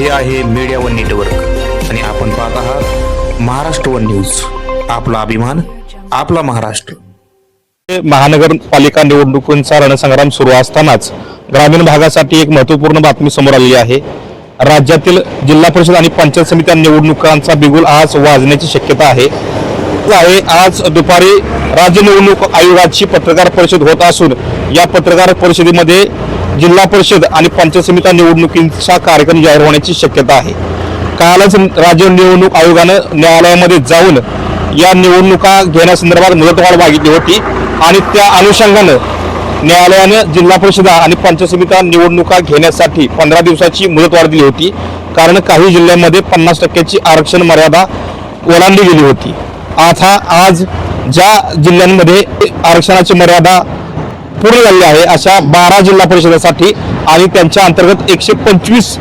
हे आहे media one network आणि आपण पाहत आहात महाराष्ट्र वन न्यूज आपला अभिमान आपला महाराष्ट्र. महानगरपालिका निवडणुकींचा रणसंग्राम सुरू असतानाच ग्रामीण भागासाठी एक महत्त्वपूर्ण बातमी समोर आलेली आहे. राज्यातील जिल्हा परिषद आणि पंचायत समित्या निवडणुकांचा बिगुल आज वाजण्याची शक्यता आहे. आहे. आज दुपारी राज्य निवडणूक आयोगाची पत्रकार परिषद होत असून या पत्रकार परिषदेमध्ये जिल्हा परिषद आणि पंचायत समित्या निवडणुकींचा कार्यक्रम जाहीर होण्याची शक्यता आहे. कालच राज्य निवडणूक आयोगानं न्यायालयामध्ये जाऊन या निवडणुका घेण्यासंदर्भात मुदतवाढ मागितली होती आणि त्या अनुषंगानं न्यायालयानं जिल्हा परिषदा आणि पंचायत समित्या निवडणुका घेण्यासाठी पंधरा दिवसाची मुदतवाढ दिली होती. कारण काही जिल्ह्यांमध्ये पन्नास टक्क्याची आरक्षण मर्यादा ओलांडली गेली होती. आता आज ज्या जिल्ह्यांमध्ये आरक्षणाची मर्यादा पूर्ण झाली आहे अशा बारा जिल्हा परिषदेसाठी आणि त्यांच्या अंतर्गत एकशे पंचवीस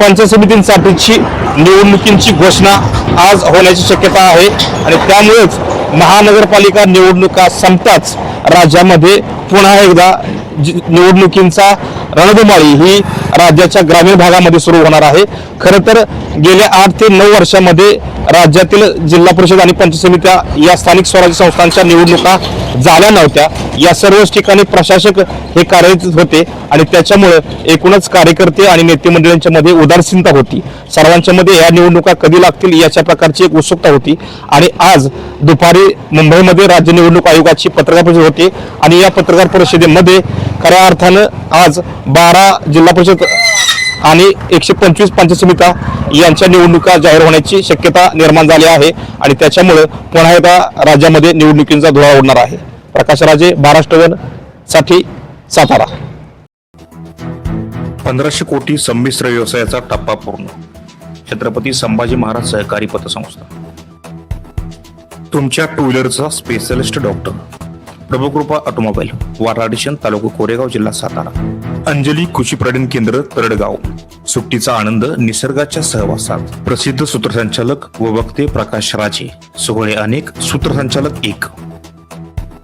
पंचायत समितींसाठीची निवडणुकींची घोषणा आज होण्याची शक्यता आहे. आणि त्यामुळेच महानगरपालिका निवडणुका संपताच राज्यामध्ये पुन्हा एकदा निवडणुकींचा रणधुमाळी ही राज्याच्या ग्रामीण भागामध्ये सुरू होणार आहे. खरं तर गेल्या आठ ते नऊ वर्षामध्ये राज्यातील जिल्हा परिषद आणि पंच समित्या या स्थानिक स्वराज्य संस्थांच्या निवडणुका झाल्या नव्हत्या. या सर्वच ठिकाणी प्रशासक हे कार्यरत होते आणि त्याच्यामुळे एकूणच कार्यकर्ते आणि नेते मंडळींच्या मध्ये उदासीनता होती. सर्वांच्या मध्ये या निवडणुका कधी लागतील याच्या प्रकारची एक उत्सुकता होती. आणि आज दुपारी मुंबईमध्ये राज्य निवडणूक आयोगाची पत्रकार परिषद होती. आणि या पत्रकार परिषदेमध्ये खऱ्या अर्थानं आज बारा जिल्हा परिषद आणि एकशे पंचवीस पंचायत समित्या यांच्या निवडणुका जाहीर होण्याची शक्यता निर्माण झाली आहे आणि त्याच्यामुळे पुन्हा एकदा राज्यामध्ये निवडणुकींचा धुळा उडणार आहे. प्रकाश राजे महाराष्ट्रसाठी सातारा. पंधराशे कोटी संमिश्र व्यवसायाचा टप्पा पूर्ण. छत्रपती संभाजी महाराज सहकारी पतसंस्था. तुमच्या टू व्हीलरचा स्पेशलिस्ट डॉक्टर. प्रभुकृपा ऑटोमोबाईल वाराडिशन तालुका कोरेगाव जिल्हा सातारा. अंजली कृषी प्रजन केंद्र तरडगाव. सुट्टीचा आनंद निसर्गाच्या सहवासात. प्रसिद्ध सूत्रसंचालक व वक्ते प्रकाश राजे. सोहळे अनेक सूत्रसंचालक एक.